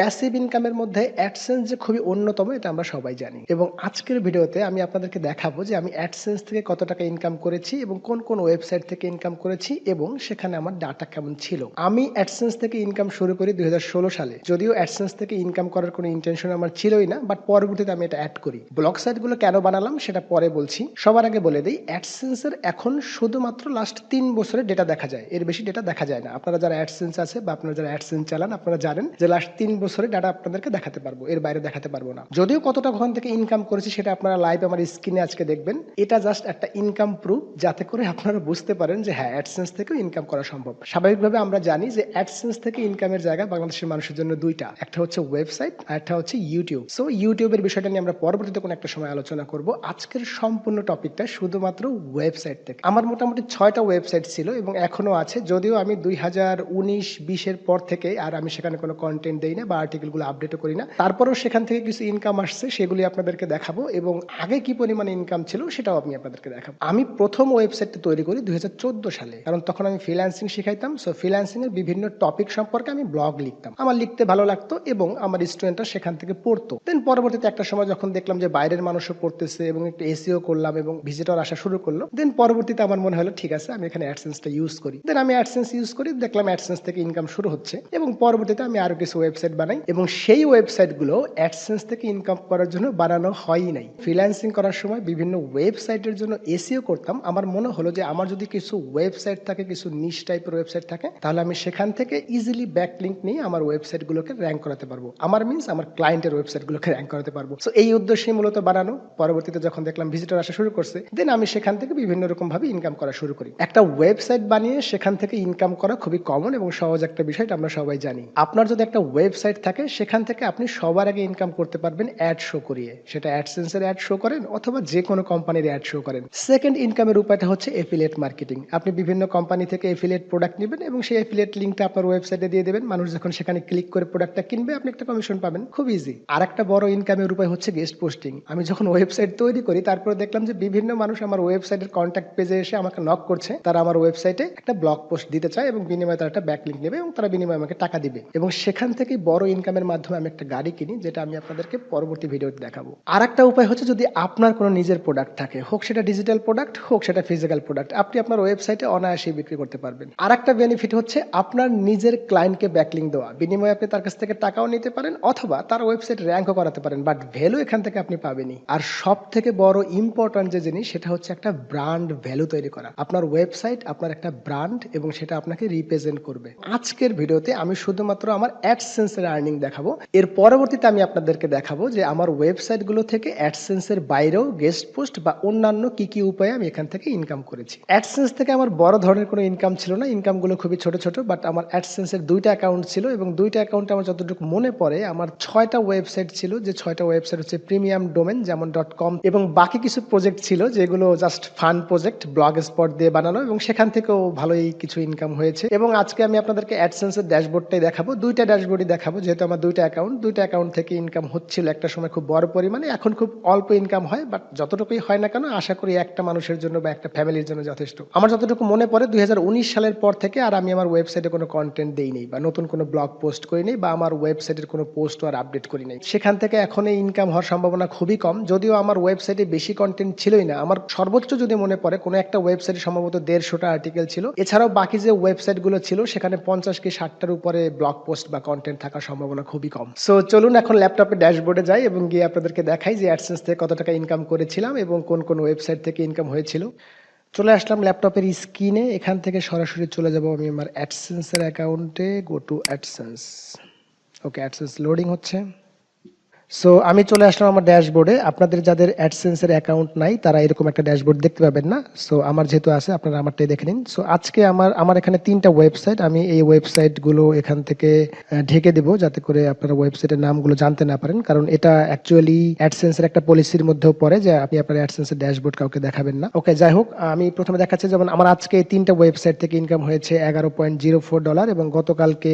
Passive ইনকামের মধ্যে AdSense যে খুবই অন্যতম, এটা আমরা সবাই জানি। এবং আজকের ভিডিওতে আমি আপনাদেরকে দেখাবো যে আমি অ্যাডসেন্স থেকে কত টাকা ইনকাম করেছি এবং কোন কোন ওয়েবসাইট থেকে ইনকাম করেছি এবং সেখানে আমার ডাটা কেমন ছিল। আমি অ্যাডসেন্স থেকে ইনকাম শুরু করি দু হাজার ষোলো সালে। যদিও অ্যাডসেন্স থেকে ইনকাম করার কোনো ইন্টেনশন আমার ছিলই না বাট পরবর্তীতে আমি এটা অ্যাড করি। ব্লগ সাইটগুলো কেন বানালাম সেটা পরে বলছি। সবার আগে বলে দিই অ্যাডসেন্সের এখন শুধুমাত্র লাস্ট তিন বছরের ডেটা দেখা যায়। এর বেশি ডেটা দেখা যায় না। আপনারা যারা অ্যাডসেন্স আছে বা আপনারা যারা অ্যাডসেন্স চালান, আপনারা জানেন যে লাস্ট তিন বছরের ডাটা আপনাদেরকে দেখাতে পারব, এর বাইরে দেখাতে পারব না। যদিও কতটা ওখান থেকে ইনকাম করেছি সেটা আপনারা লাইভ আমার স্ক্রিনে আজকে দেখবেন, এটা জাস্ট একটা ইনকাম প্রুফ যাতে করে আপনারা বুঝতে পারেন যে হ্যাঁ অ্যাডসেন্স থেকেও ইনকাম করা সম্ভব। স্বাভাবিকভাবে আমরা জানি যে অ্যাডসেন্স থেকে ইনকামের জায়গা বাংলাদেশের মানুষের জন্য দুইটা, একটা হচ্ছে ওয়েবসাইট আর একটা হচ্ছে ইউটিউব সো ইউটিউবের বিষয়টা নিয়ে আমরা পরবর্তীতে কোনো একটা সময় আলোচনা করব। আজকের সম্পূর্ণ টপিকটা শুধুমাত্র ওয়েবসাইট থেকে। আমার মোটামুটি ছয়টা ওয়েবসাইট ছিল এবং এখনও আছে, যদিও আমি দুই হাজার উনিশ, বিশের পর থেকে আর আমি সেখানে কোনো কন্টেন্ট দেই না বা আর্টিকেলগুলো আপডেটও করি না। তারপরেও সেখান থেকে কিছু ইনকাম আসছে, সেগুলি আপনাদেরকে দেখাবো এবং আগে কি পরিমাণে ইনকাম ছিল সেটাও আমি আপনাদেরকে দেখাবো। আমি প্রথম ওয়েবসাইটটা তৈরি করি দুই হাজার চোদ্দ সালে, কারণ তখন আমি ফ্রিল্যান্সিং শিখাইতাম। সো ফ্রিল্যান্সিং এর বিভিন্ন টপিক সম্পর্কে আমি ব্লগ লিখতাম। আমার লিখতে ভালো লাগতো এবং আমার স্টুডেন্টরা সেখান থেকে পড়তো। দেন পরবর্তীতে একটা সময় যখন দেখলাম যে বাইরের মানুষও পড়তেছে এবং একটু এসিও করলাম এবং ভিজিটর আসা শুরু করল দেন পরবর্তীতে আমার মনে হলো, ঠিক আছে, আমি এখানে অ্যাডসেন্সটা ইউজ করি। দেন আমি অ্যাডসেন্স ইউজ করি, দেখলাম অ্যাডসেন্স থেকে ইনকাম শুরু হচ্ছে এবং পরবর্তীতে আমি আরও কিছু ওয়েবসাইট বানাই এবং সেই ওয়েবসাইটগুলো অ্যাডসেন্স থেকে ইনকাম করার জন্য বানানো হয়ই নাই। ফ্রিল্যান্সিং করার সময় বিভিন্ন ওয়েবসাইটের জন্য এসিও করতাম। আমার মনে হলো যে আমার যদি কিছু ওয়েবসাইট থাকে, কিছু নিশ টাইপের ওয়েবসাইট থাকে, তাহলে আমি সেখান থেকে ইজিলি ব্যাক লিঙ্ক নিয়ে আমার ওয়েবসাইটগুলোকে র্যাঙ্ক করাতে পারব। আমার মিনস আমার ক্লায়েন্টের ওয়েবসাইটগুলোকে র্যাঙ্ক করাতে পারব। সো এই উদ্দেশ্যে মূলত বানানো। পরবর্তীতে যখন দেখলাম ভিজিটর আসা শুরু করছে দেন আমি সেখান থেকে বিভিন্ন রকম ভাবে ইনকাম করা শুরু করি। একটা ওয়েবসাইট বানিয়ে সেখান থেকে ইনকাম করা খুবই কমন এবং সহজ একটা বিষয় আমরা সবাই জানি। আপনার যদি একটা ওয়েবসাইট থাকে, সেখান থেকে আপনি সবার আগে ইনকাম করতে পারবেন অ্যাড শো করিয়ে। সেটা অ্যাডসেন্সের অ্যাড শো করেন অথবা যে কোনো কোম্পানির অ্যাড শো করেন। সেকেন্ড ইনকামের উপায়টা হচ্ছে এফিলিয়েট মার্কেটিং আপনি বিভিন্ন কোম্পানি থেকে এফিলিয়েট প্রোডাক্ট নেবেন এবং সেই এফিলিয়েট লিঙ্কটা আপনার ওয়েবসাইটে দিয়ে দেবেন। মানুষ যখন সেখানে ক্লিক করে প্রোডাক্টটা কিনবে, আপনি একটা কমিশন পাবেন। খুব ইজি আর একটা বড় ইনকামের উপায় হচ্ছে গেস্ট পোস্টিং আমি যখন ওয়েবসাইট তৈরি করি, তারপরে দেখলাম যে বিভিন্ন মানুষ আমার ওয়েবসাইটের কন্ট্যাক্ট পেজে এসে আমাকে নক করছে। তারা আমার ওয়েবসাইটে একটা ব্লগ পোস্ট দিতে চায় এবং বিনিময়ে তারা একটা ব্যাক লিঙ্ক নেবে এবং তারা বিনিময়ে আমাকে টাকা দিবে। এবং সেখান থেকে বড় ইনকামের মাধ্যমে আমি একটা গাড়ি কিনি, যেটা আমি আপনাদেরকে পরবর্তী ভিডিওতে দেখাবো। আর একটা উপায় হচ্ছে যদি আপনার কোনো নিজের প্রোডাক্ট থাকে, হোক সেটা ডিজিটাল প্রোডাক্ট হোক সেটা ফিজিক্যাল প্রোডাক্ট আপনি আপনার ওয়েবসাইটে অনায়াসে বিক্রি করতে পারবেন। আর একটা বেনিফিট হচ্ছে আপনার নিজের ক্লায়েন্টকে ব্যাকলিং দেওয়া। বিনিময়ে আপনি তার কাছ থেকে টাকাও নিতে পারেন, অথবা তার ওয়েবসাইট র্যাঙ্কও করাতে পারেন বাট ভ্যালু এখান থেকে আপনি পাবেনই। আর সব থেকে বড় ইম্পর্টেন্ট যে জিনিস, সেটা হচ্ছে একটা ব্র্যান্ড ভ্যালু তৈরি করা। আপনার ওয়েবসাইট আপনার একটা ব্র্যান্ড এবং সেটা আপনাকে রিপ্রেজেন্ট করবে। আজকের ভিডিওতে আমি শুধুমাত্র আমার অ্যাডসেন্সের আর্নিং দেখাবো। এর পরবর্তীতে আমি আপনাদেরকে দেখাবো যে আমার ওয়েবসাইটগুলো থেকে অ্যাডসেন্সের বাইরেও গেস্ট পোস্ট বা অন্যান্য কি কি উপায়ে আমি এখান থেকে ইনকাম করেছি। অ্যাডসেন্স থেকে আমার বড় ধরনের কোনো ইনকাম ছিল না। ইনকামগুলো খুবই ছোট ছোট বাট আমার অ্যাডসেন্সের দুইটা অ্যাকাউন্ট ছিল এবং দুইটা অ্যাকাউন্টে আমার যতটুকু মনে পড়ে, আমার ছয়টা ওয়েবসাইট ছিল, যে ছয়টা ওয়েবসাইট হচ্ছে প্রিমিয়াম ডোমেন যেমন. ডট কম এবং বাকি কিছু প্রজেক্ট ছিল যেগুলো just fun project blog spot দিয়ে বানানো এবং সেখান থেকেও ভালোই কিছু ইনকাম হয়েছে। এবং আজকে আমি আপনাদেরকে অ্যাডসেন্সের ড্যাশবোর্ডটাই দেখাবো। দুইটা ড্যাশবোর্ডই দেখাবো যেহেতু আমার দুইটা অ্যাকাউন্ট দুইটা অ্যাকাউন্ট থেকে ইনকাম হচ্ছিল একটা সময় খুব বড় পরিমাণে, এখন খুব অল্প ইনকাম হয় বাট যতটুকুই হয় না কেন, আশা করি একটা মানুষের জন্য বা একটা ফ্যামিলির জন্য যথেষ্ট। আমার যতটুকু মনে পড়ে দু হাজার উনিশ সালের পর থেকে আর আমি আমার ওয়েবসাইটে কোনো কন্টেন্ট দিইনি বা নতুন কোনো ব্লগ পোস্ট করিনি বা আমার ওয়েবসাইটের কোনো পোস্ট আর আপডেট করি সেখান থেকে এখন এই ইনকাম হওয়ার সম্ভাবনা খুবই কম, যদিও আমার ওয়েবসাইটে বেশি কন্টেন্ট ছিলই না। আমার সর্বোচ্চ যদি মনে পড়ে, কোনো একটা ওয়েবসাইটে সম্ভবত দেড়শোটা আর্টিকেল ছিল। এছাড়াও বাকি যে ওয়েবসাইটগুলো ছিল, সেখানে পঞ্চাশ কি ষাটটার উপরে ব্লগ পোস্ট বা কন্টেন্ট থাকার সম্ভাবনা খুবই কম। সো চলুন এখন ল্যাপটপে ড্যাশবোর্ডে যাই এবং গিয়ে আপনাদেরকে দেখাই যে অ্যাডসেন্স থেকে কত টাকা ইনকাম করেছিলাম এবং কোন কোন ওয়েবসাইট থেকে ইনকাম হয়েছিল। চলে আসলাম ল্যাপটপের স্ক্রিনে এখান থেকে সরাসরি চলে যাব আমি আমার অ্যাডসেন্সের অ্যাকাউন্টে go to AdSense okay AdSense loading হচ্ছে। সো আমি চলে আসলাম আমার ড্যাশবোর্ডে আপনাদের যাদের অ্যাডসেন্সের অ্যাকাউন্ট নাই, তারা এরকম একটা ড্যাশবোর্ড দেখতে পাবেন না। সো আমার যেহেতু আছে, আপনারা আমারটাই দেখে নিন। সো আজকে আমার আমার এখানে তিনটা ওয়েবসাইট আমি এই ওয়েবসাইটগুলো এখান থেকে ঢেকে দেবো যাতে করে আপনারা ওয়েবসাইটের নামগুলো জানতে না পারেন। কারণ এটা অ্যাকচুয়ালি অ্যাডসেন্সের একটা পলিসির মধ্যেও পড়ে যে, আপনি আপনার অ্যাডসেন্সের ড্যাশবোর্ড কাউকে দেখাবেন না। ওকে যাই হোক, আমি প্রথমে দেখাচ্ছি, যেমন আমার আজকে এই তিনটা ওয়েবসাইট থেকে ইনকাম হয়েছে এগারো পয়েন্ট জিরো ফোর ডলার এবং গতকালকে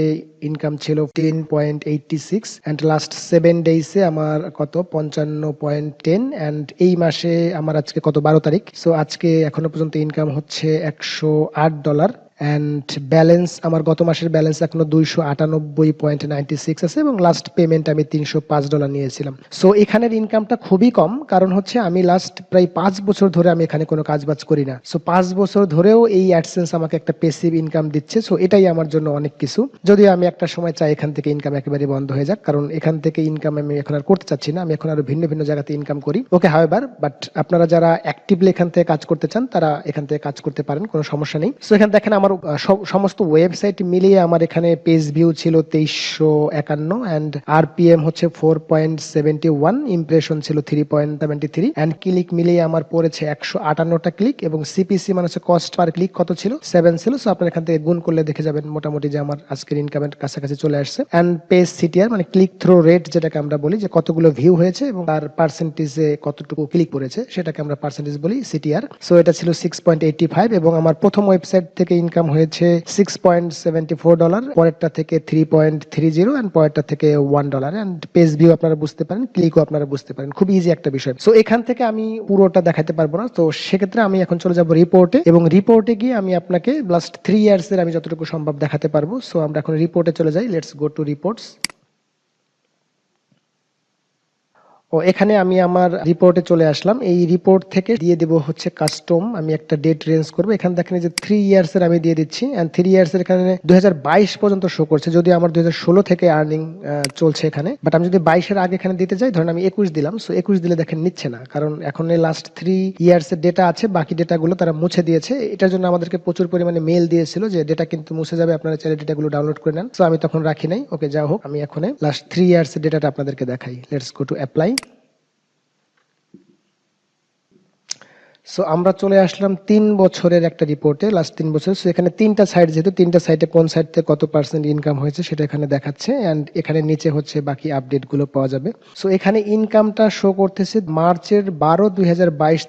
ইনকাম ছিল ten point eighty six and last seven ডেইসে আমার কত? পঞ্চান্ন পয়েন্ট টেন। অ্যান্ড এই মাসে আমার আজকে কত? বারো তারিখ। সো আজকে এখনও পর্যন্ত ইনকাম হচ্ছে একশো আট ডলার অ্যান্ড ব্যালেন্স আমার গত মাসের ব্যালেন্স এখনও দুইশো আটানব্বই পয়েন্ট নাইনটি সিক্স আছে এবং লাস্ট পেমেন্ট আমি তিনশো পাঁচ ডলার নিয়েছিলাম। সো এখানের ইনকামটা খুবই কম, কারণ হচ্ছে আমি লাস্ট প্রায় পাঁচ বছর ধরে আমি এখানে কোনো কাজ বাজ করি না। সো পাঁচ বছর ধরেও এই অ্যাডসেন্স আমাকে একটা পেসিভ ইনকাম দিচ্ছে। সো এটাই আমার জন্য অনেক কিছু। যদিও আমি একটা সময় চাই এখান থেকে ইনকাম একেবারে বন্ধ হয়ে যাক, কারণ এখান থেকে ইনকাম আমি এখন আর করতে চাচ্ছি না। আমি এখন আরও ভিন্ন ভিন্ন জায়গাতে ইনকাম করি। ওকে হাওয়েভার বাট আপনারা যারা অ্যাক্টিভলি এখান থেকে কাজ করতে চান, তারা এখান থেকে কাজ করতে পারেন, কোনো সমস্যা নেই। সো এখানে দেখেন আমার সব- সমস্ত ওয়েবসাইট মিলিয়ে আমার এখানে পেজ ভিউ ছিল তেইশশো একান্ন অ্যান্ড আর আরপিএম হচ্ছে four point seventy one impression ছিল three point seventy three and click মিলিয়ে আমার পড়েছে একশো আটান্নটা ক্লিক এবং সিপিসি মানে হচ্ছে কস্ট পার ক্লিক কত ছিল? সেভেন ছিল সো আপনার এখান থেকে গুণ করলে দেখে যাবেন মোটামুটি যে আমার আজকের ইনকামের কাছাকাছি চলে আসছে। অ্যান্ড পেজ সিটিআর মানে ক্লিক থ্রো রেট যেটাকে আমরা বলি, যে কতগুলো ভিউ হয়েছে এবং তার পার্সেন্টেজে কতটুকু ক্লিক করেছে, সেটাকে আমরা পার্সেন্টেজ বলি সিটিআর সো এটা ছিল সিক্স পয়েন্ট এইটি ফাইভ এবং আমার প্রথম ওয়েবসাইট থেকে ইনকাম হয়েছে six point seventy four dollar পরেরটা থেকে three point three zero and পরেরটা থেকে one dollar and page view আপনারা বুঝতে পারেন ক্লিকও আপনারা বুঝতে পারেন। খুব ইজি একটা বিষয়। সো এখান থেকে আমি পুরোটা দেখাতে পারব না। তো সেক্ষেত্রে আমি এখন চলে যাব রিপোর্টে এবং রিপোর্টে গিয়ে আমি আপনাকে লাস্ট থ্রি ইয়ার্স এর আমি যতটুকু সম্ভব দেখাতে পারব। সো আমরা এখন রিপোর্টে চলে যাই। লেটস গো টু রিপোর্টস ও এখানে আমি আমার রিপোর্টে চলে আসলাম। এই রিপোর্ট থেকে দিয়ে দেব হচ্ছে কাস্টম আমি একটা ডেট রেঞ্জ করব। এখানে দেখেন যে থ্রি ইয়ার্স এর আমি দিয়ে দিচ্ছি। এন্ড থ্রি ইয়ার্স এর এখানে দুই হাজার বাইশ পর্যন্ত শো করছে। যদি আমার দুই হাজার ষোলো থেকে আর্নিং চলছে এখানে। বাট আমি যদি বাইশের আগে এখানে দিতে যাই, ধরেন আমি একুশ দিলাম। সো একুশ দিলে দেখেন নিচ্ছে না। কারণ এখন লাস্ট থ্রি ইয়ার্স এর ডেটা আছে। বাকি ডেটাগুলো তারা মুছে দিয়েছে। এটার জন্য আমাদেরকে প্রচুর পরিমাণে মেল দিয়েছিল যে ডেটা কিন্তু মুছে যাবে। আপনারা চাইলে ডেটাগুলো ডাউনলোড করে নেন। সো আমি তখন রাখি নাই। ওকে যা হোক, আমি এখন লাস্ট থ্রি ইয়ার্স এর ডেটাটা আপনাদেরকে দেখাই। Let's go to apply so আমরা চলে আসলাম তিন বছরের একটা রিপোর্টে লাস্ট তিন বছর। সো এখানে তিনটা সাইড যেহেতু, তিনটা সাইটে কোন সাইড থেকে কত পার্সেন্ট ইনকাম হয়েছে সেটা এখানে দেখাচ্ছে। অ্যান্ড এখানে নিচে হচ্ছে বাকি আপডেটগুলো পাওয়া যাবে। সো এখানে ইনকামটা শো করতেছে মার্চের বারো দুই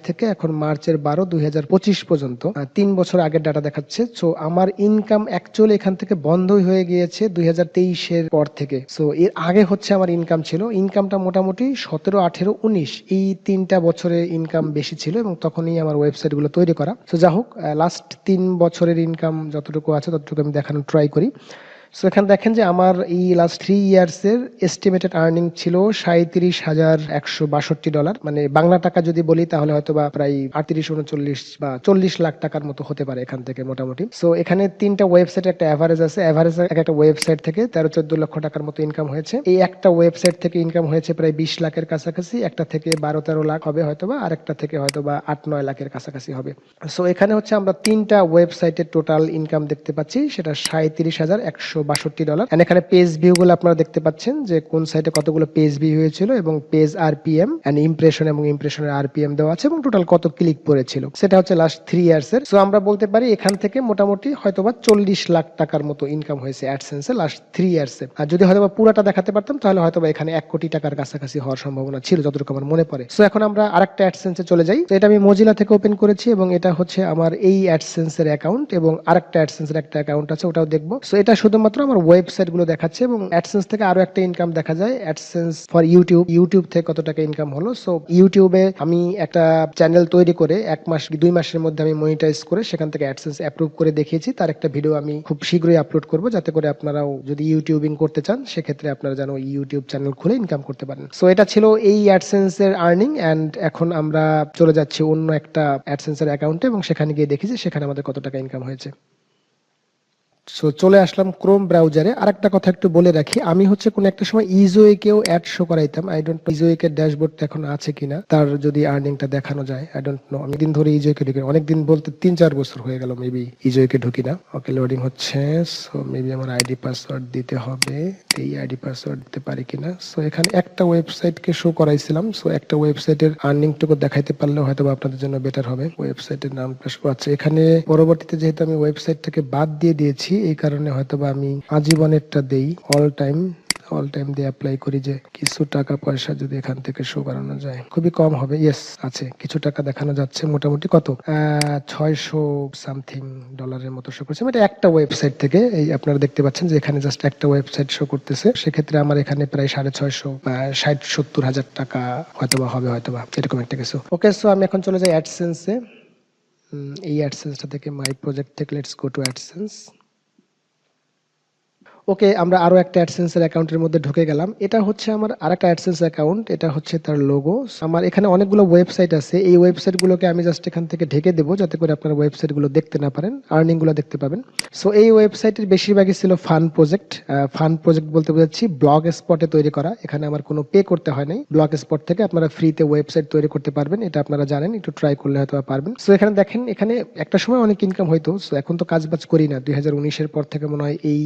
থেকে এখন মার্চের বারো দুই পর্যন্ত। তিন বছর আগের ডাটা দেখাচ্ছে। সো আমার ইনকাম অ্যাকচুয়ালি এখান থেকে বন্ধই হয়ে গিয়েছে দুই হাজার তেইশ এর পর থেকে। সো এর আগে হচ্ছে আমার ইনকাম ছিল। ইনকামটা মোটামুটি সতেরো আঠেরো উনিশ। এই তিনটা বছরে ইনকাম বেশি ছিল এবং তখনই আমার ওয়েবসাইটগুলো তৈরি করা। তো যা হোক লাস্ট তিন বছরের ইনকাম যতটুকু আছে ততটুকু আমি দেখানোর ট্রাই করি। সো এখানে দেখেন যে আমার এই লাস্ট থ্রি ইয়ার্স এর এস্টিমেটেড আর্নিং ছিল সাঁত্রিশ হাজার একশো বাষট্টি ডলার মানে বাংলা টাকা যদি বলি, তাহলে হয়তো বা প্রায় আটত্রিশ, উনচল্লিশ বা চল্লিশ লাখ টাকার মতো হতে পারে এখান থেকে মোটামুটি। সো এখানে তিনটা ওয়েবসাইট একটা অ্যাভারেজ আছে। অ্যাভারেজ এক একটা ওয়েবসাইট থেকে তেরো, চোদ্দ লক্ষ টাকার মতো ইনকাম হয়েছে। এই একটা ওয়েবসাইট থেকে ইনকাম হয়েছে প্রায় বিশ লাখের কাছাকাছি। একটা থেকে বারো, তেরো লাখ হবে হয়তো বা আর একটা থেকে হয়তো বা আট, নয় লাখের কাছাকাছি হবে। সো এখানে হচ্ছে আমরা তিনটা ওয়েবসাইটের টোটাল ইনকাম দেখতে পাচ্ছি। সেটা সাঁত্রিশ হাজার একশো বাষট্টি ডলার এন্ড এখানে পেজ ভিউ গুলো আপনারা দেখতে পাচ্ছেন যে কোন সাইটে কতগুলো পেজ ভিউ হয়েছিল এবং পেজ আরপিএম এন্ড ইমপ্রেশন এবং ইমপ্রেশনের আরপিএম দেওয়া আছে এবং টোটাল কত ক্লিক পড়েছিল। সেটা হচ্ছে লাস্ট থ্রি ইয়ার্স এর। সো আমরা বলতে পারি এখান থেকে মোটামুটি হয়তোবা চল্লিশ লাখ টাকার মতো ইনকাম হয়েছে অ্যাডসেন্সে লাস্ট থ্রি ইয়ার্স আর যদি হয়তোবা পুরাটা দেখাতে পারতাম, তাহলে হয়তোবা এখানে এক কোটি টাকার কাছাকাছি হওয়ার সম্ভাবনা ছিল, যতটুকু আমার মনে পড়ে। সো এখন আমরা আরেকটা অ্যাডসেন্সে চলে যাই। তো এটা আমি মজিলা থেকে ওপেন করেছি এবং এটা হচ্ছে আমার এই অ্যাডসেন্সের অ্যাকাউন্ট এবং আরেকটা অ্যাডসেন্সের একটা অ্যাকাউন্ট আছে, ওটাও দেখব। সো এটা শুধুমাত্র আমার ওয়েবসাইটগুলো দেখাচ্ছে এবং অ্যাডসেন্স থেকে আরও একটা ইনকাম দেখা যায়। অ্যাডসেন্স ফর ইউটিউব ইউটিউব থেকে কত টাকা ইনকাম হলো? সো ইউটিউবে আমি একটা চ্যানেল তৈরি করে এক মাস দুই মাসের মধ্যে আমি মনিটাইজ করে সেখান থেকে অ্যাডসেন্স অ্যাপ্রুভ করে দেখিয়েছি। তার একটা ভিডিও আমি খুব শীঘ্রই আপলোড করব যাতে করে আপনারাও যদি ইউটিউবিং করতে চান, সেক্ষেত্রে আপনারা যেন ইউটিউব চ্যানেল খুলে ইনকাম করতে পারেন। সো এটা ছিল এই অ্যাডসেন্স এর আর্নিং অ্যান্ড এখন আমরা চলে যাচ্ছি অন্য একটা অ্যাডসেন্স এর অ্যাকাউন্টে এবং সেখানে গিয়ে দেখি যে সেখানে আমাদের কত টাকা ইনকাম হয়েছে। সো চলে আসলাম ক্রোম ব্রাউজারে আরেকটা কথা একটু বলে রাখি, আমি হচ্ছে কোন একটা সময় ইজোয়ে কেও অ্যাড শো করাইতাম আই ডোন্ট নো ইজোয়ে কে ড্যাশবোর্ড এখন আছে কিনা, তার যদি আর্নিংটা দেখানো যায় আই ডোন্ট নো আমি দিন ধরে ইজোয়ে কে ঢুকি অনেক দিন বলতে তিন চার বছর হয়ে গেল মেবি ইজোয়ে কে ঢুকি না। ওকে লোডিং হচ্ছে সো মেবি আমার আইডি পাসওয়ার্ড দিতে হবে। এই আইডি পাসওয়ার্ড দিতে পারি কিনা? সো এখানে একটা ওয়েবসাইট কে শো করাইছিলাম। সো একটা ওয়েবসাইটের আর্নিং টুকু দেখাইতে পারলে হয়তো আপনাদের জন্য বেটার হবে। ওয়েবসাইটের show আছে। এখানে পরবর্তীতে যেহেতু আমি ওয়েবসাইটটাকে বাদ দিয়ে দিয়েছি এই কারণে হয়তো বা আমি আজীবনেরটা দেই অল টাইম অল টাইম দিয়ে অ্যাপ্লাই করি যে কিছু টাকা পয়সা যদি এখান থেকে শো করানো যায়। খুবই কম হবে ইয়েস আছে। কিছু টাকা দেখানো যাচ্ছে মোটামুটি কত? ছয়শো সামথিং ডলারের মতো শো করছে। এটা একটা ওয়েবসাইট থেকে এই আপনারা দেখতে পাচ্ছেন যে এখানে জাস্ট একটা ওয়েবসাইট শো করতেছে। সেক্ষেত্রে আমার এখানে প্রায় সাড়ে ছয়শো ষাট সত্তর হাজার টাকা হয়তোবা হবে, হয়তোবা, এরকম একটা কিছু। ওকে সো আমি এখন চলে যাই অ্যাডসেন্সে এই অ্যাডসেন্সটা থেকে মাই প্রজেক্ট থেকে let's go to AdSense okay, আমরা আরও একটা অ্যাডসেন্সের অ্যাকাউন্টের মধ্যে ঢুকে গেলাম। এটা হচ্ছে আমার আর একটা অ্যাডসেন্স অ্যাকাউন্ট, এটা হচ্ছে তার লোগো আমার এখানে অনেকগুলো ওয়েবসাইট আছে, এই ওয়েবসাইটগুলোকে আমি জাস্ট এখান থেকে ঢেকে দেবো, যাতে করে আপনারা ওয়েবসাইটগুলো দেখতে না পারেন আর্নিংগুলো দেখতে পাবেন। সো এই ওয়েবসাইটের বেশিরভাগই ছিল ফান প্রজেক্ট ফান প্রজেক্ট বলতে বোঝাচ্ছি ব্লগ স্পটে তৈরি করা। এখানে আমার কোনো পে করতে হয় নাই। ব্লগ স্পট থেকে আপনারা ফ্রিতে ওয়েবসাইট তৈরি করতে পারবেন, এটা আপনারা জানেন, একটু ট্রাই করলে হয়তো পারবেন। সো এখানে দেখেন, এখানে একটা সময় অনেক ইনকাম হইতো। সো এখন তো কাজ বাজ করি না। দুই হাজার উনিশের পর থেকে মনে হয় এই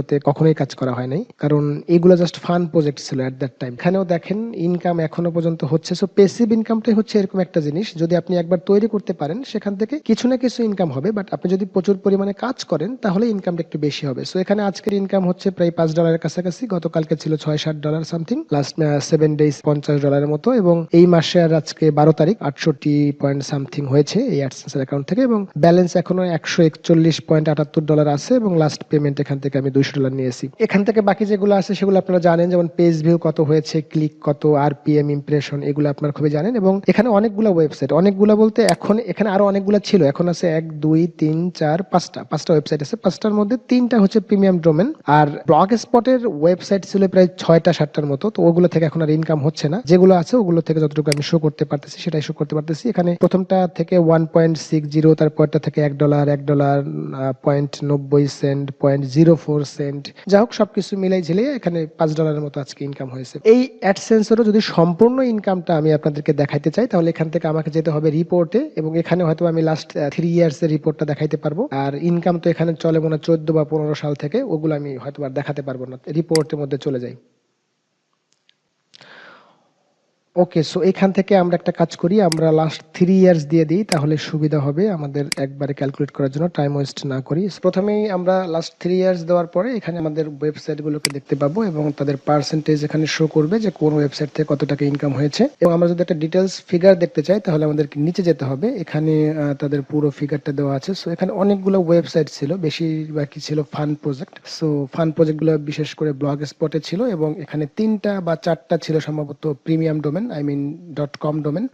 ওয়েবসাইটগুলোতে কখনোই কাজ করা হয় নাই। কারণ এগুলো জাস্ট ফান প্রজেক্ট ছিল অ্যাট দ্যাট টাইম এখানেও দেখেন ইনকাম এখনও পর্যন্ত হচ্ছে। সো পেসিভ ইনকামটাই হচ্ছে এরকম একটা জিনিস। যদি আপনি একবার তৈরি করতে পারেন, সেখান থেকে কিছু না কিছু ইনকাম হবে। বাট আপনি যদি প্রচুর পরিমাণে কাজ করেন, তাহলে ইনকামটা একটু বেশি হবে। সো এখানে আজকের ইনকাম হচ্ছে প্রায় পাঁচ ডলারের কাছাকাছি। গতকালকে ছিল ছয় সাত dollar something last seven days পঞ্চাশ ডলারের মতো। এবং এই মাসে আর আজকে বারো তারিখ আটষট্টি পয়েন্ট সামথিং হয়েছে এই অ্যাডসেন্সের অ্যাকাউন্ট থেকে। এবং ব্যালেন্স এখনও একশো একচল্লিশ পয়েন্ট আটাত্তর ডলার আছে। এবং লাস্ট পেমেন্ট এখান থেকে আমি দুইশো ডলার নিয়েছি এখান থেকে বাকি যেগুলো আছে, সেগুলো আপনারা জানেন, যেমন পেজ ভিউ কত হয়েছে ক্লিক কত আরপিএম ইমপ্রেশন এগুলো আপনারা খুবই জানেন। এবং এখানে অনেকগুলো ওয়েবসাইট অনেকগুলো বলতে এখন এখানে আরও অনেকগুলো ছিল। এখন আছে এক, দুই, তিন, চার, পাঁচটা। পাঁচটা ওয়েবসাইট আছে। পাঁচটার মধ্যে তিনটা হচ্ছে প্রিমিয়াম ডোমেন আর ব্লগ স্পটের ওয়েবসাইট ছিল প্রায় ছয়টা, সাতটার মতো। তো ওগুলো থেকে এখন আর ইনকাম হচ্ছে না। যেগুলো আছে, ওগুলো থেকে যতটুকু আমি শো করতে পারতেছি, সেটাই শো করতে পারতেছি। এখানে প্রথমটা থেকে ওয়ান পয়েন্ট সিক্স জিরো তারপরটা থেকে এক ডলার এক ডলার পয়েন্ট নব্বই cent point zero four cent যা হোক, সবকিছু মিলাই ঝেলে এখানে পাঁচ ডলারের মতো আজকে ইনকাম হয়েছে। এই অ্যাডসেন্সেরও যদি সম্পূর্ণ ইনকামটা আমি আপনাদেরকে দেখাইতে চাই, তাহলে এখান থেকে আমাকে যেতে হবে রিপোর্টে এবং এখানে হয়তো আমি লাস্ট থ্রি ইয়ার্স এর রিপোর্টটা দেখাইতে পারব। আর ইনকাম তো এখানে চলে মনে হয় চোদ্দ বা পনেরো সাল থেকে, ওগুলো আমি হয়তো আর দেখাতে পারব না। রিপোর্টের মধ্যে চলে যাই। ওকে সো এখান থেকে আমরা একটা কাজ করি, আমরা লাস্ট থ্রি ইয়ার্স দিয়ে দিই, তাহলে সুবিধা হবে আমাদের একবারে ক্যালকুলেট করার জন্য টাইম ওয়েস্ট না করি। প্রথমেই আমরা লাস্ট থ্রি ইয়ার্স দেওয়ার পরে এখানে আমাদের ওয়েবসাইটগুলোকে দেখতে পাবো এবং তাদের পার্সেন্টেজ এখানে শো করবে যে কোন ওয়েবসাইট থেকে কত টাকা ইনকাম হয়েছে। এবং আমরা যদি একটা ডিটেলস ফিগার দেখতে চাই, তাহলে আমাদেরকে নিচে যেতে হবে। এখানে তাদের পুরো ফিগারটা দেওয়া আছে। সো এখানে অনেকগুলো ওয়েবসাইট ছিল, বেশিরভাগই ছিল ফান প্রজেক্ট সো ফান প্রজেক্টগুলো বিশেষ করে ব্লগ স্পটে ছিল এবং এখানে তিনটা বা চারটা ছিল সম্ভবত premium domain I mean dot com domain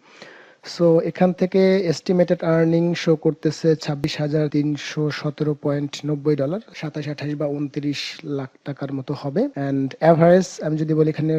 so এখান থেকে এস্টিমেটেড আর্নিং শো করতেছে ছাব্বিশ হাজার তিনশো সতেরো পয়েন্ট নব্বই ডলার সাতাশ, আঠাশ বা উনত্রিশ লাখ টাকার মতো হবে। অ্যান্ড অ্যাভারেজ আমি যদি বলি এখানে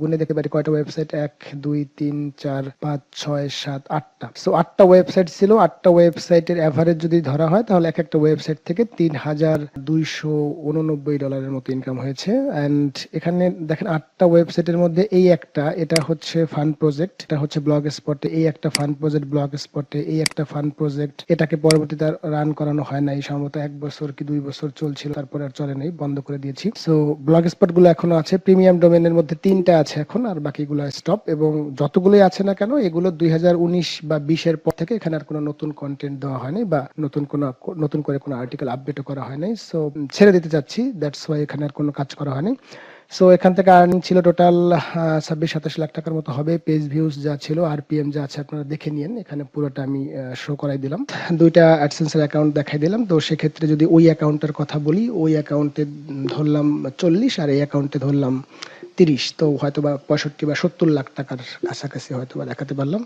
গুনে দেখতে পারি কয়টা ওয়েবসাইট এক, দুই, তিন, চার, পাঁচ, ছয়, সাত, আটটা। সো আটটা ওয়েবসাইট ছিল। আটটা ওয়েবসাইটের অ্যাভারেজ যদি ধরা হয়, তাহলে এক একটা ওয়েবসাইট থেকে তিন হাজার দুইশো উননব্বই ডলারের মতো ইনকাম হয়েছে। অ্যান্ড এখানে দেখেন, আটটা ওয়েবসাইটের মধ্যে এই একটা, এটা হচ্ছে ফান প্রজেক্ট এটা হচ্ছে ব্লগ স্পটে এই একটা ফান প্রজেক্ট ব্লগ স্পটে এই একটা ফান প্রজেক্ট এটাকে পরবর্তীতে রান করানো হয় নাই সম্ভবত এক বছর কি দুই বছর চলছিল, তারপর আর চলে নাই, বন্ধ করে দিয়েছি। সো ব্লগ স্পটগুলো এখনও আছে প্রিমিয়াম ডোমেনের মধ্যে তিনটা আছে এখন, আর বাকিগুলো স্টপ এবং যতগুলোই আছে না কেন, এগুলো দুই হাজার উনিশ বা বিশের পর থেকে এখানে আর কোনো নতুন কন্টেন্ট দেওয়া হয়নি বা নতুন কোনো নতুন করে কোনো আর্টিকেল আপডেটও করা হয় নাই সো ছেড়ে দিতে চাচ্ছি দ্যাটস ওয়াই এখানে আর কোনো কাজ করা হয়নি। সো এখান থেকে আর্নিং ছিল টোটাল ছাব্বিশ, সাতাশ লাখ টাকার মতো হবে। পেজ ভিউজ যা ছিল আর পিএম যা আছে আপনারা দেখে নিন এখানে পুরোটা আমি শো করাই দিলাম। দুইটা অ্যাডসেন্সের অ্যাকাউন্ট দেখাই দিলাম। তো সেক্ষেত্রে যদি ওই অ্যাকাউন্টের কথা বলি, ওই অ্যাকাউন্টে ধরলাম চল্লিশ, আর এই অ্যাকাউন্টে ধরলাম তিরিশ। তো হয়তো বা পঁয়ষট্টি বা সত্তর লাখ টাকার কাছাকাছি হয়তো বা দেখাতে পারলাম।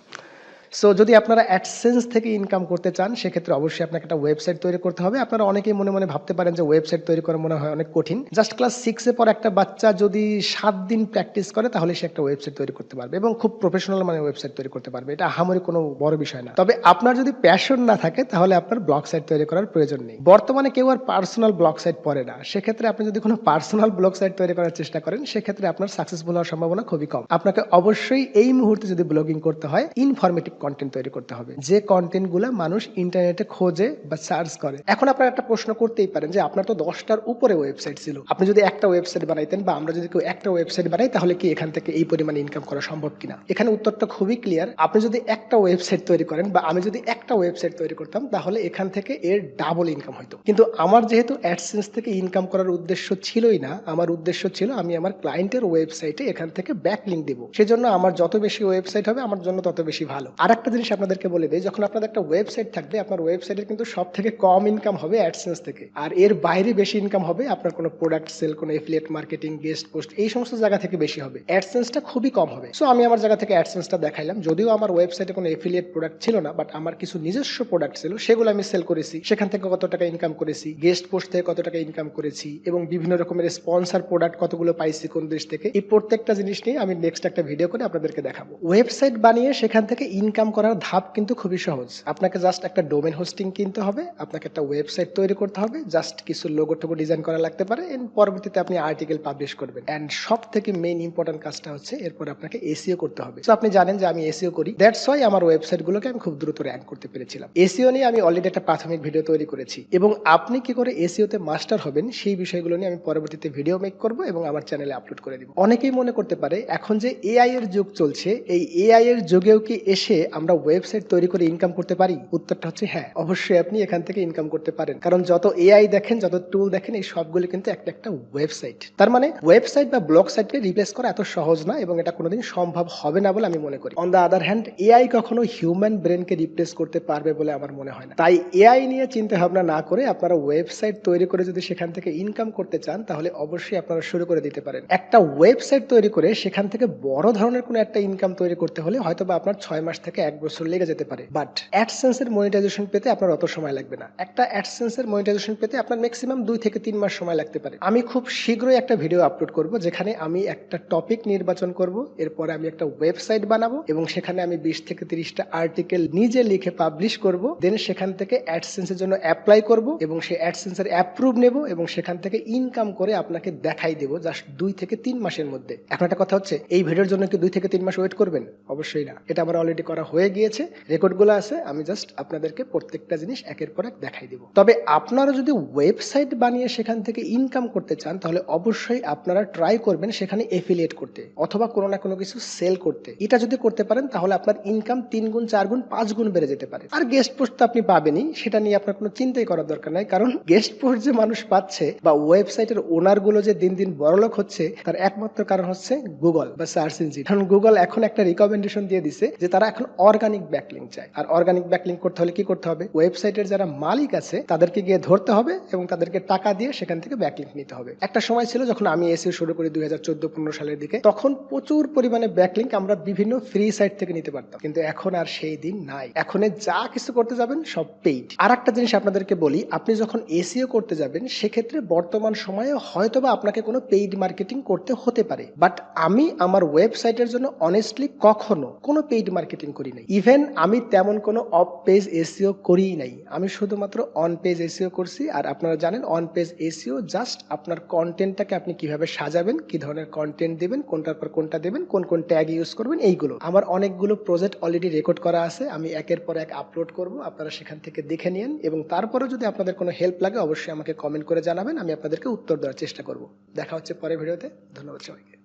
সো যদি আপনারা অ্যাডসেন্স থেকে ইনকাম করতে চান, সেক্ষেত্রে অবশ্যই আপনাকে একটা ওয়েবসাইট তৈরি করতে হবে। আপনারা অনেকেই মনে মনে ভাবতে পারেন যে ওয়েবসাইট তৈরি করা মনে হয় অনেক কঠিন। জাস্ট ক্লাস সিক্সে পর একটা বাচ্চা যদি সাত দিন প্র্যাকটিস করে, তাহলে সে একটা ওয়েবসাইট তৈরি করতে পারবে এবং খুব প্রফেশনাল মানে ওয়েবসাইট তৈরি করতে পারবে। এটা আহামরি কোনো বড় বিষয় না। তবে আপনার যদি প্যাশন না থাকে, তাহলে আপনার ব্লগ সাইট তৈরি করার প্রয়োজন নেই। বর্তমানে কেউ আর পার্সোনাল ব্লগ সাইট পড়ে না। সেক্ষেত্রে আপনি যদি কোনো পার্সোনাল ব্লগ সাইট তৈরি করার চেষ্টা করেন, সেক্ষেত্রে আপনার সাকসেসফুল হওয়ার সম্ভাবনা খুবই কম। আপনাকে অবশ্যই এই মুহূর্তে যদি ব্লগিং করতে হয় ইনফরমেটিভ কন্টেন্ট তৈরি করতে হবে। যে কন্টেন্টগুলা মানুষ ইন্টারনেটে খোঁজে বা সার্চ করে। এখন আপনারা একটা প্রশ্ন করতেই পারেন যে আপনার তো দশটার উপরে ওয়েবসাইট ছিল। আপনি যদি একটা ওয়েবসাইট বানাইতেন বা আমরা যদি কেউ একটা ওয়েবসাইট বানাই, তাহলে কি এখান থেকে এই পরিমাণে ইনকাম করা সম্ভব কিনা? এখানে উত্তরটা খুবই ক্লিয়ার আপনি যদি একটা ওয়েবসাইট তৈরি করেন বা আমি যদি একটা ওয়েবসাইট তৈরি করতাম, তাহলে এখান থেকে এর ডাবল ইনকাম হতো কিন্তু আমার যেহেতু অ্যাডসেন্স থেকে ইনকাম করার উদ্দেশ্য ছিলই না, আমার উদ্দেশ্য ছিল আমি আমার ক্লায়েন্টের ওয়েবসাইটে এখান থেকে ব্যাক লিঙ্ক দেবো। সেজন্য আমার যত বেশি ওয়েবসাইট হবে, আমার জন্য তত বেশি ভালো। আরেকটা জিনিস আপনাদেরকে বলে দিই, যখন আপনাদের একটা ওয়েবসাইট থাকবে, আপনার ওয়েবসাইটের কিন্তু সব থেকে কম ইনকাম হবে অ্যাডসেন্স থেকে। আর এর বাইরে বেশি ইনকাম হবে আপনার কোনো প্রোডাক্ট সেল কোনো এফিলিয়েট মার্কেটিং গেস্ট পোস্ট এই সমস্ত জায়গা থেকে বেশি হবে। অ্যাডসেন্সটা খুবই কম হবে। সো আমি আমার জায়গা থেকে অ্যাডসেন্সটা দেখাইলাম। যদিও আমার ওয়েবসাইটে কোনো এফিলিয়েট প্রোডাক্ট ছিল না বাট আমার কিছু নিজস্ব প্রোডাক্ট ছিল, সেগুলো আমি সেল করেছি। সেখান থেকে কত টাকা ইনকাম করেছি গেস্ট পোস্ট থেকে কত টাকা ইনকাম করেছি, এবং বিভিন্ন রকমের স্পন্সার প্রোডাক্ট কতগুলো পাইছি কোন দেশ থেকে, এই প্রত্যেকটা জিনিস নিয়ে আমি নেক্সট একটা ভিডিও করে আপনাদেরকে দেখাবো। ওয়েবসাইট বানিয়ে সেখান থেকে ইনকাম করার ধাপ কিন্তু খুবই সহজ। আপনাকে জাস্ট একটা ডোমেন হোস্টিং কিনতে হবে, আপনাকে একটা ওয়েবসাইট তৈরি করতে হবে জাস্ট কিছু লোগো টোগো ডিজাইন করা লাগতে পারে, and পরবর্তীতে আপনি আর্টিকেল পাবলিশ করবেন। অ্যান্ড সব থেকে মেইন ইম্পর্টেন্ট কাজটা হচ্ছে এরপর আপনাকে এসিও করতে হবে। তো আপনি জানেন যে আমি এসিও করি। দ্যাটস ওয়াই আমার ওয়েবসাইট গুলোকে আমি খুব দ্রুত র্যাঙ্ক করতে পেরেছিলাম। এসিও নিয়ে আমি অলরেডি একটা প্রাথমিক ভিডিও তৈরি করেছি। এবং আপনি কি করে এসিওতে মাস্টার হবেন, সেই বিষয়গুলো নিয়ে আমি পরবর্তীতে ভিডিও মেক করব এবং আমার চ্যানেলে আপলোড করে দিব। অনেকেই মনে করতে পারে, এখন যে এআই এর যুগ চলছে, এই এআই এর যুগেও কি এসে আমরা ওয়েবসাইট তৈরি করে ইনকাম করতে পারি? উত্তরটা হচ্ছে হ্যাঁ। অবশ্যই আপনি এখান থেকে ইনকাম করতে পারেন। কারণ যত এআই দেখেন, যত টুল দেখেন, এই সবগুলো কিন্তু একটা একটা ওয়েবসাইট তার মানে ওয়েবসাইট বা ব্লগ সাইটকে রিপ্লেস করা এত সহজ না এবং এটা কোনোদিন সম্ভব হবে না বলে আমি মনে করি। On the other hand AI কখনো হিউম্যান ব্রেনকে রিপ্লেস করতে পারবে বলে আমার মনে হয় না। তাই এআই নিয়ে চিন্তা ভাবনা না করে আপনারা ওয়েবসাইট তৈরি করে যদি সেখান থেকে ইনকাম করতে চান, তাহলে অবশ্যই আপনারা শুরু করে দিতে পারেন। একটা ওয়েবসাইট তৈরি করে সেখান থেকে বড় ধরনের কোনো একটা ইনকাম তৈরি করতে হলে হয়তো বা আপনার ছয় মাস থেকে এক বছর লেগে যেতে পারে। বাট অ্যাডসেন্সের মনিটাইজেশন পেতে আপনার অত সময় লাগবে না। একটা অ্যাডসেন্সের মনিটাইজেশন পেতে আপনার ম্যাক্সিমাম দুই থেকে তিন মাস সময় লাগতে পারে। আমি খুব শীঘ্রই একটা ভিডিও আপলোড করব, যেখানে আমি একটা টপিক নির্বাচন করব, এরপরে আমি একটা ওয়েবসাইট বানাবো, এবং সেখানে আমি বিশ থেকে তিরিশটা আর্টিকেল নিজে লিখে পাবলিশ করব। দেন সেখান থেকে অ্যাডসেন্সের জন্য অ্যাপ্লাই করব, এবং সেই অ্যাডসেন্সের অ্যাপ্রুভ নেব, এবং সেখান থেকে ইনকাম করে আপনাকে দেখাই দেবো জাস্ট দুই থেকে তিন মাসের মধ্যে। এখন একটা কথা হচ্ছে, এই ভিডিওর জন্য কি দুই থেকে তিন মাস ওয়েট করবেন? অবশ্যই না। এটা আমার অলরেডি করা হয়ে গিয়েছে, রেকর্ডগুলো আছে, আমি জাস্ট আপনাদেরকে প্রত্যেকটা জিনিস একের পর এক দেখাই দেবো। তবে আপনারা যদি ওয়েবসাইট বানিয়ে সেখান থেকে ইনকাম করতে চান, তাহলে অবশ্যই আপনারা ট্রাই করবেন সেখানে এফিলিয়েট করতে, অথবা কোনো না কোনো কিছু সেল করতে। এটা যদি করতে পারেন, তাহলে আপনার ইনকাম তিন গুণ, চার গুণ, পাঁচ গুণ বেড়ে যেতে পারে। আর গেস্ট পোস্ট তো আপনি পাবেনই, সেটা নিয়ে আপনার কোনো চিন্তাই করার দরকার নাই, কারণ গেস্ট পোস্ট যে মানুষ পাচ্ছে, বা ওয়েবসাইটের ওনারগুলো যে দিন দিন বড়লোক হচ্ছে, তার একমাত্র কারণ হচ্ছে গুগল বা সার্চ ইঞ্জিন কারণ গুগল এখন একটা রিকমেন্ডেশন দিয়ে দিছে, যে তারা এখন অর্গানিক ব্যাকলিং চাই। আর অর্গানিক ব্যাকলিং করতে হলে কি করতে হবে? ওয়েবসাইটের যারা মালিক আছে, তাদেরকে গিয়ে ধরতে হবে এবং তাদেরকে টাকা দিয়ে সেখান থেকে ব্যাকলিং নিতে হবে। একটা সময় ছিল যখন আমি এসিও শুরু করি দুই হাজার চোদ্দ পনেরো সালের দিকে, তখন প্রচুর পরিমাণে ব্যাকলিংক আমরা বিভিন্ন ফ্রি সাইট থেকে নিতে পারতাম। কিন্তু এখন আর সেই দিন নাই। এখন যা কিছু করতে যাবেন, সব পেইড আর একটা জিনিস আপনাদেরকে বলি, আপনি যখন এসিও করতে যাবেন, সেক্ষেত্রে বর্তমান সময়ে হয়তোবা আপনাকে কোনো পেইড মার্কেটিং করতে হতে পারে। বাট আমি আমার ওয়েবসাইটের জন্য অনেস্টলি কখনো কোনো পেইড মার্কেটিং করি নাই। ইভেন আমি তেমন কোনো অফ পেজ এসিও করিই নাই। আমি শুধুমাত্র অন পেজ এসিও করছি, আর আপনারা জানেন অন পেজ এসিও জাস্ট আপনার কন্টেন্টটাকে আপনি কীভাবে সাজাবেন, কি ধরনের কন্টেন্ট দেবেন, কোনটার পর কোনটা দেবেন, কোন কোন ট্যাগ ইউজ করবেন, এইগুলো। আমার অনেকগুলো প্রজেক্ট অলরেডি রেকর্ড করা আছে, আমি একের পর এক আপলোড করব, আপনারা সেখান থেকে দেখে নিন এবং তারপরেও যদি আপনাদের কোনো হেল্প লাগে, অবশ্যই আমাকে কমেন্ট করে জানাবেন, আমি আপনাদেরকে উত্তর দেওয়ার চেষ্টা করব। দেখা হচ্ছে পরের ভিডিওতে, ধন্যবাদ সবাইকে।